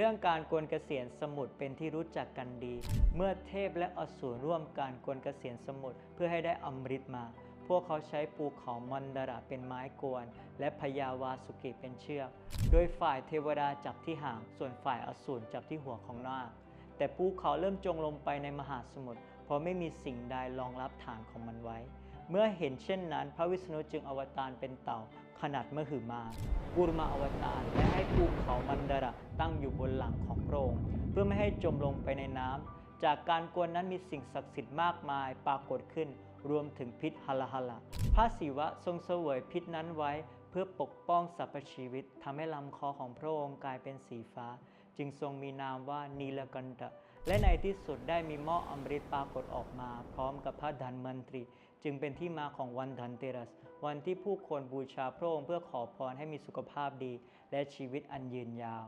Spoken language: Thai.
เรื่องการกวนเกษียณสมุทรเป็นที่รู้จักกันดี เมื่อเทพและอสูรร่วมการกวนเกษียณสมุทรเพื่อให้ได้อมฤตมา พวกเขาใช้ภูเขามันดาระเป็นไม้กวน และพญาวาสุกิเป็นเชือก โดยฝ่ายเทวดาจับที่หาง ส่วนฝ่ายอสูรจับที่หัวของนาคแต่ภูเขาเริ่มจงลงไปในมหาสมุทรเพราะไม่มีสิ่งใดรองรับฐานของมันไว้ เมื่อเห็นเช่นนั้น พระวิษณุจึงอวตารเป็นเต่าขนาดมหึมา กุรมาอวตารและให้ภู บนหลังของพระองค์เพื่อไม่ให้จมลงไปในน้ำจากการกวนนั้นมีสิ่งศักดิ์สิทธิ์มากมายปรากฏขึ้น รวมถึงพิษหลหละพระศิวะทรงเสวยพิษนั้นไว้ เพื่อปกป้องสรรพชีวิตทำให้ลำคอของพระองค์กลายเป็นสีฟ้า จึงทรงมีนามว่านีลกันตะและในที่สุดได้มีหม้ออมฤตปรากฏออกมา พร้อมกับพระดันมันตรี จึงเป็นที่มาของวันดันเตรัส วันที่ผู้คนบูชาพระองค์เพื่อขอพรให้มีสุขภาพดี และชีวิตอันยืนยาว